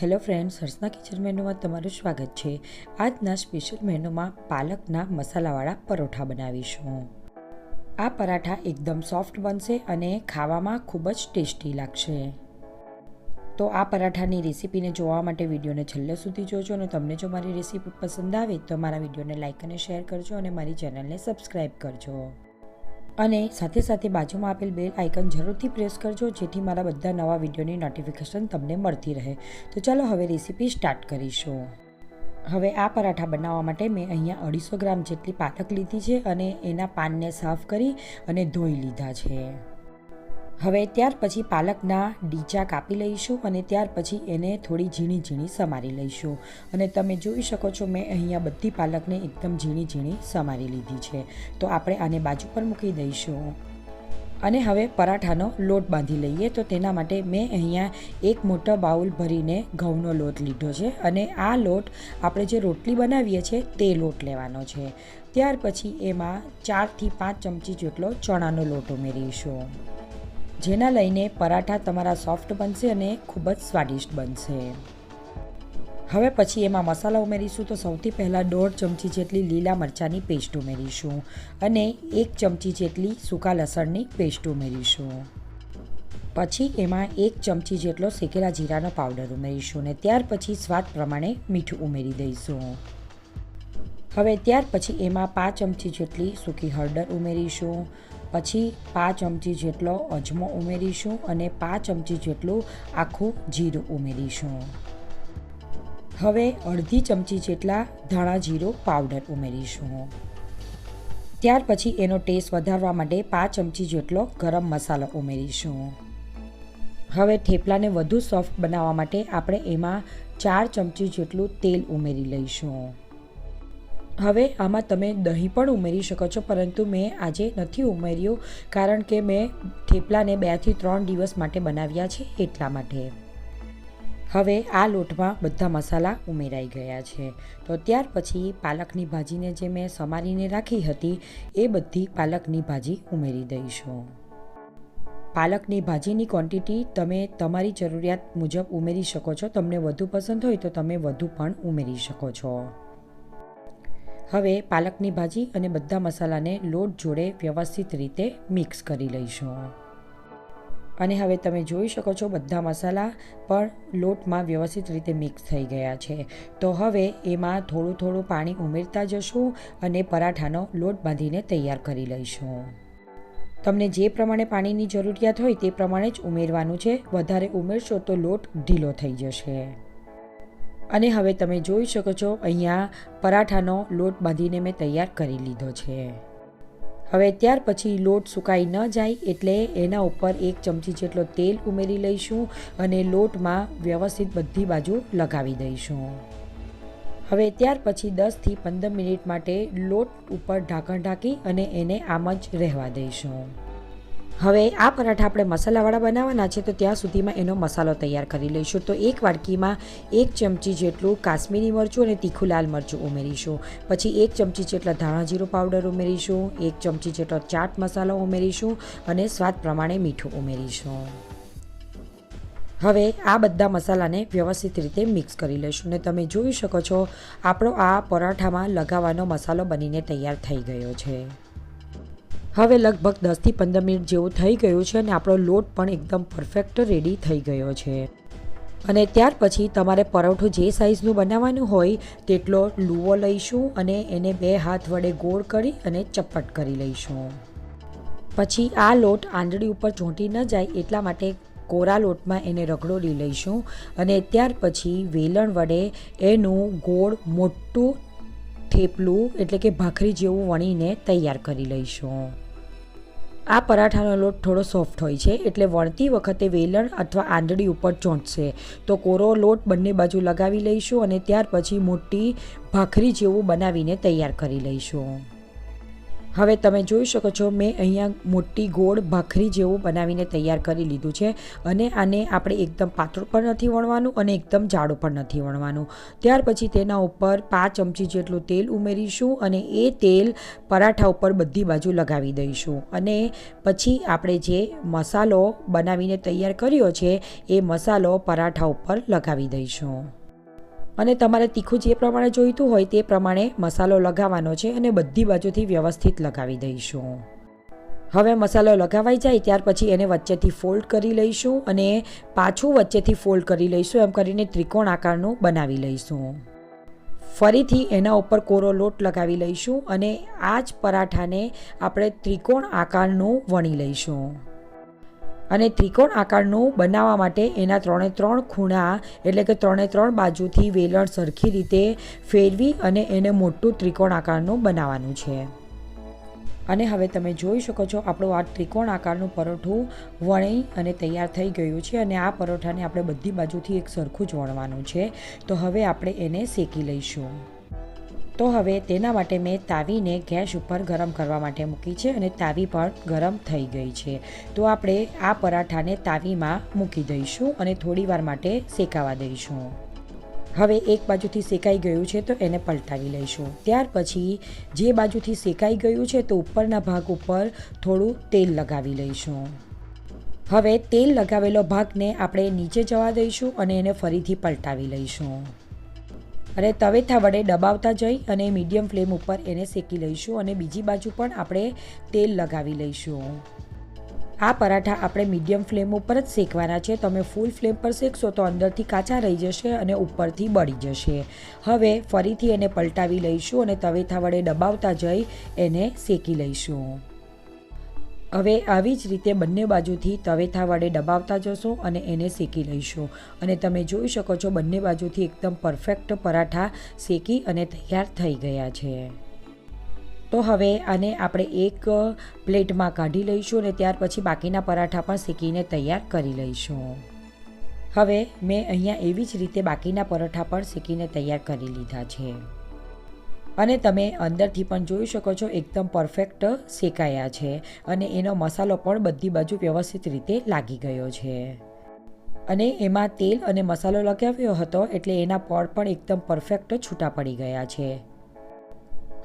Hello friends, હર્ષના kitchen મેનુમાં તમારું સ્વાગત છે. આજના સ્પેશિયલ મેનુમાં પાલકના મસાલાવાળા પરોઠા બનાવીશું. આ પરાઠા એકદમ સોફ્ટ બનશે અને ખાવામાં ખૂબ જ ટેસ્ટી લાગશે. તો આ પરાઠાની રેસીપીને જોવા માટે વિડીયોને છેલ્લે સુધી જોજો અને તમને જો મારી રેસીપી પસંદ આવે તો મારા વિડીયોને લાઇક અને શેર કરજો અને મારી ચેનલને સબસ્ક્રાઈબ કરજો. અને સાથે સાથે બાજુમાં આપેલ બેલ આઇકન જરૂરથી પ્રેસ કરજો, જેથી મારા બધા નવા વિડીયોની નોટિફિકેશન તમને મળતી રહે. તો ચાલો હવે રેસીપી સ્ટાર્ટ કરીશું. હવે આ પરાઠા બનાવવા માટે મેં અહીંયા અઢીસો ગ્રામ જેટલી પાલક લીધી છે અને એના પાનને સાફ કરી અને ધોઈ લીધા છે. હવે ત્યાર પછી પાલકના ડીચા કાપી લઈશું અને ત્યાર પછી એને થોડી ઝીણી ઝીણી સમારી લઈશું. અને તમે જોઈ શકો છો, મેં અહીંયા બધી પાલકને એકદમ ઝીણી ઝીણી સમારી લીધી છે. તો આપણે આને બાજુ પર મૂકી દઈશું. અને હવે પરાઠાનો લોટ બાંધી લઈએ. તો તેના માટે મેં અહીંયા એક મોટો બાઉલ ભરીને ઘઉંનો લોટ લીધો છે. અને આ લોટ આપણે જે રોટલી બનાવીએ છીએ તે લોટ લેવાનો છે. ત્યાર પછી એમાં ચારથી પાંચ ચમચી જેટલો ચણાનો લોટ ઉમેરીશું. જેના લઈને પરાઠા તમારા સોફ્ટ બનશે અને ખૂબ જ સ્વાદિષ્ટ બનશે. હવે પછી એમાં મસાલા ઉમેરીશું તો સૌથી પહેલાં દોઢ ચમચી જેટલી લીલા મરચાંની પેસ્ટ ઉમેરીશું અને એક ચમચી જેટલી સૂકા લસણની પેસ્ટ ઉમેરીશું. પછી એમાં એક ચમચી જેટલો શેકેલા જીરાનો પાવડર ઉમેરીશું અને ત્યાર પછી સ્વાદ પ્રમાણે મીઠું ઉમેરી દઈશું. હવે ત્યાર પછી એમાં પાંચ ચમચી જેટલી સૂકી હળદર ઉમેરીશું પછી પાંચ ચમચી જેટલો અજમો ઉમેરીશું અને પાંચ ચમચી જેટલું આખું જીરું ઉમેરીશું. હવે અડધી ચમચી જેટલા ધાણા જીરું પાવડર ઉમેરીશું. ત્યાર પછી એનો ટેસ્ટ વધારવા માટે પાંચ ચમચી જેટલો ગરમ મસાલો ઉમેરીશું. હવે થેપલાને વધુ સોફ્ટ બનાવવા માટે આપણે એમાં ચાર ચમચી જેટલું તેલ ઉમેરી લઈશું. હવે આમાં તમે દહીં પણ ઉમેરી શકો છો, પરંતુ મેં આજે નથી ઉમેર્યું, કારણ કે મેં થેપલાને બેથી ત્રણ દિવસ માટે બનાવ્યા છે, એટલા માટે. હવે આ લોટમાં બધા મસાલા ઉમેરાઈ ગયા છે. તો ત્યાર પછી પાલકની ભાજીને જે મેં સમારીને રાખી હતી, એ બધી પાલકની ભાજી ઉમેરી દઈશું. પાલકની ભાજીની ક્વોન્ટિટી તમે તમારી જરૂરિયાત મુજબ ઉમેરી શકો છો, તમને વધુ પસંદ હોય તો તમે વધુ પણ ઉમેરી શકો છો. હવે પાલકની ભાજી અને બધા મસાલાને લોટ જોડે વ્યવસ્થિત રીતે મિક્સ કરી લઈશું. અને હવે તમે જોઈ શકો છો બધા મસાલા પણ લોટમાં વ્યવસ્થિત રીતે મિક્સ થઈ ગયા છે. તો હવે એમાં થોડું થોડું પાણી ઉમેરતા જશું અને પરાઠાનો લોટ બાંધીને તૈયાર કરી લઈશું. તમને જે પ્રમાણે પાણીની જરૂરિયાત હોય તે પ્રમાણે જ ઉમેરવાનું છે. વધારે ઉમેરશો તો લોટ ઢીલો થઈ જશે. અને હવે તમે જોઈ શકો છો, અહીંયા પરાઠાનો લોટ બાંધીને મેં તૈયાર કરી લીધો છે. હવે ત્યાર પછી લોટ સુકાઈ ન જાય એટલે એના ઉપર એક ચમચી જેટલો તેલ ઉમેરી લઈશું અને લોટમાં વ્યવસ્થિત બધી બાજુ લગાવી દઈશું. હવે ત્યાર પછી દસથી પંદર મિનિટ માટે લોટ ઉપર ઢાંકણ ઢાંકી અને એને આમ જ રહેવા દઈશું. હવે આ પરાઠા આપણે મસાલાવાળા બનાવવાના છે, તો ત્યાં સુધીમાં એનો મસાલો તૈયાર કરી લઈશું. તો એક વાડકીમાં એક ચમચી જેટલું કાશ્મીરી મરચું અને તીખું લાલ મરચું ઉમેરીશું. પછી એક ચમચી જેટલા ધાણા જીરું પાવડર ઉમેરીશું, એક ચમચી જેટલો ચાટ મસાલો ઉમેરીશું અને સ્વાદ પ્રમાણે મીઠું ઉમેરીશું. હવે આ બધા મસાલાને વ્યવસ્થિત રીતે મિક્સ કરી લઈશું અને તમે જોઈ શકો છો, આપણો આ પરાઠામાં લગાવવાનો મસાલો બનીને તૈયાર થઈ ગયો છે. હવે લગભગ દસથી પંદર મિનિટ જેવું થઈ ગયું છે અને આપણો લોટ પણ એકદમ પરફેક્ટ રેડી થઈ ગયો છે. અને ત્યાર પછી તમારે પરોઠું જે સાઇઝનું બનાવવાનું હોય તેટલો લૂવો લઈશું અને એને બે હાથ વડે ગોળ કરી અને ચપટ કરી લઈશું. પછી આ લોટ આંધળી ઉપર ચોંટી ન જાય એટલા માટે કોરા લોટમાં એને રગડોળી લઈશું અને ત્યાર પછી વેલણ વડે એનું ગોળ મોટું થેપલું એટલે કે ભાખરી જેવું વણીને તૈયાર કરી લઈશું. આ પરાઠાનો લોટ થોડો સોફ્ટ હોય છે એટલે વણતી વખતે વેલણ અથવા આંધળી ઉપર ચોંટશે. તો કોરો લોટ બંને બાજુ લગાવી લઈશું અને ત્યાર પછી મોટી ભાખરી જેવું બનાવીને તૈયાર કરી લઈશું. હવે તમે જોઈ શકો છો, મેં અહીંયા મોટી ગોળ ભાખરી જેવું બનાવીને તૈયાર કરી લીધું છે અને આને આપણે એકદમ પાતળું પણ નથી વણવાનું અને એકદમ જાડું પણ નથી વણવાનું. ત્યાર પછી તેના ઉપર પાંચ ચમચી જેટલું તેલ ઉમેરીશું અને એ તેલ પરાઠા ઉપર બધી બાજુ લગાવી દઈશું. અને પછી આપણે જે મસાલો બનાવીને તૈયાર કર્યો છે, એ મસાલો પરાઠા ઉપર લગાવી દઈશું. અને તમારે તીખું જે પ્રમાણે જોઈતું હોય તે પ્રમાણે મસાલો લગાવવાનો છે અને બધી બાજુથી વ્યવસ્થિત લગાવી દઈશું. હવે મસાલો લગાવાઈ જાય ત્યાર પછી એને વચ્ચેથી ફોલ્ડ કરી લઈશું અને પાછું વચ્ચેથી ફોલ્ડ કરી લઈશું, એમ કરીને ત્રિકોણ આકારનું બનાવી લઈશું. ફરીથી એના ઉપર કોરો લોટ લગાવી લઈશું અને આ જ પરાઠાને આપણે ત્રિકોણ આકારનું વણી લઈશું. અને ત્રિકોણ આકારનું બનાવવા માટે એના ત્રણે ત્રણ ખૂણા, એટલે કે ત્રણે ત્રણ બાજુથી વેલણ સરખી રીતે ફેરવી અને એને મોટું ત્રિકોણ આકારનું બનાવવાનું છે. અને હવે તમે જોઈ શકો છો આપણું આ ત્રિકોણ આકારનું પરોઠું વણી અને તૈયાર થઈ ગયું છે અને આ પરોઠાને આપણે બધી બાજુથી એક સરખું જ વણવાનું છે. તો હવે આપણે એને શેકી લઈશું. તો હવે તેના માટે મેં તાવીને ગેસ ઉપર ગરમ કરવા માટે મૂકી છે અને તાવી પણ ગરમ થઈ ગઈ છે. તો આપણે આ પરાઠાને તાવીમાં મૂકી દઈશું અને થોડીવાર માટે શેકાવા દઈશું. હવે એક બાજુથી શેકાઈ ગયું છે તો એને પલટાવી લઈશું. ત્યાર પછી જે બાજુથી શેકાઈ ગયું છે તો ઉપરના ભાગ ઉપર થોડું તેલ લગાવી લઈશું. હવે તેલ લગાવેલો ભાગને આપણે નીચે જવા દઈશું અને એને ફરીથી પલટાવી લઈશું. અને તવેથા વડે દબાવતા જઈ અને મીડિયમ ફ્લેમ ઉપર એને શેકી લઈશું અને બીજી બાજુ પણ આપણે તેલ લગાવી લઈશું. આ પરાઠા આપણે મીડિયમ ફ્લેમ ઉપર જ શેકવાના છે. તમે ફૂલ ફ્લેમ પર શેકશો તો અંદરથી કાચા રહી જશે અને ઉપરથી બળી જશે. હવે ફરીથી એને પલટાવી લઈશું અને તવેથા વડે દબાવતા જઈ એને શેકી લઈશું. હવે આવી જ રીતે બંને બાજુથી તવેથા વડે દબાવતા જશો અને એને શેકી લઈશું. અને તમે જોઈ શકો છો બંને બાજુથી એકદમ પરફેક્ટ પરાઠા શેકી અને તૈયાર થઈ ગયા છે. તો હવે આને આપણે એક પ્લેટમાં કાઢી લઈશું અને ત્યાર પછી બાકીના પરાઠા પણ શેકીને તૈયાર કરી લઈશું. હવે મેં અહીંયા એવી જ રીતે બાકીના પરાઠા પણ શેકીને તૈયાર કરી લીધા છે. અને તમે અંદરથી પણ જોઈ શકો છો એકદમ પરફેક્ટ શેકાયા છે અને એનો મસાલો પણ બધી બાજુ વ્યવસ્થિત રીતે લાગી ગયો છે. અને એમાં તેલ અને મસાલો લગાવ્યો હતો એટલે એના પડ પણ એકદમ પરફેક્ટ છૂટા પડી ગયા છે.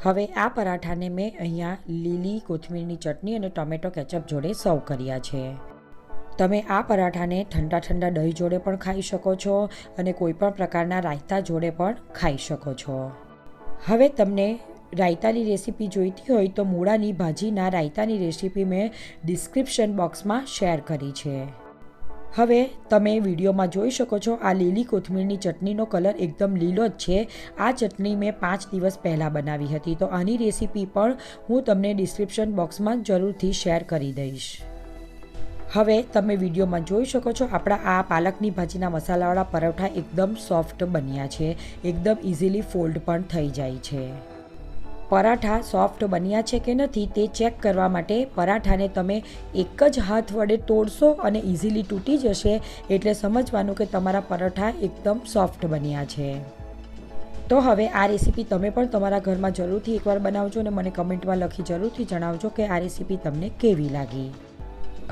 હવે આ પરાઠાને મેં અહીંયા લીલી કોથમીરની ચટણી અને ટોમેટો કેચઅપ જોડે સર્વ કર્યા છે. તમે આ પરાઠાને ઠંડા ઠંડા દહીં જોડે પણ ખાઈ શકો છો અને કોઈ પણ પ્રકારના રાયતા જોડે પણ ખાઈ શકો છો. હવે તમને રાયતાની રેસીપી જોઈતી હોય તો મૂળાની ભાજીના રાયતાની રેસીપી મેં ડિસ્ક્રિપ્શન બોક્સમાં શેર કરી છે. હવે તમે વિડીયોમાં જોઈ શકો છો, આ લીલી કોથમીરની ચટણીનો કલર એકદમ લીલો જ છે. આ ચટણી મેં પાંચ દિવસ પહેલાં બનાવી હતી, તો આની રેસીપી પણ હું તમને ડિસ્ક્રિપ્શન બોક્સમાં જરૂરથી શેર કરી દઈશ. હવે તમે વિડીયોમાં જોઈ શકો છો, આપણા આ પાલકની ભાજીના મસાલાવાળા પરોઠા એકદમ સોફ્ટ બન્યા છે, એકદમ ઇઝીલી ફોલ્ડ પણ થઈ જાય છે. પરાઠા સોફ્ટ બન્યા છે કે નથી તે ચેક કરવા માટે પરાઠાને તમે એક જ હાથ વડે તોડશો અને ઇઝીલી તૂટી જશે એટલે સમજવાનું કે તમારા પરાઠા એકદમ સોફ્ટ બન્યા છે. તો હવે આ રેસીપી તમે પણ તમારા ઘરમાં જરૂરથી એકવાર બનાવજો અને મને કમેન્ટમાં લખી જરૂરથી જણાવજો કે આ રેસીપી તમને કેવી લાગી.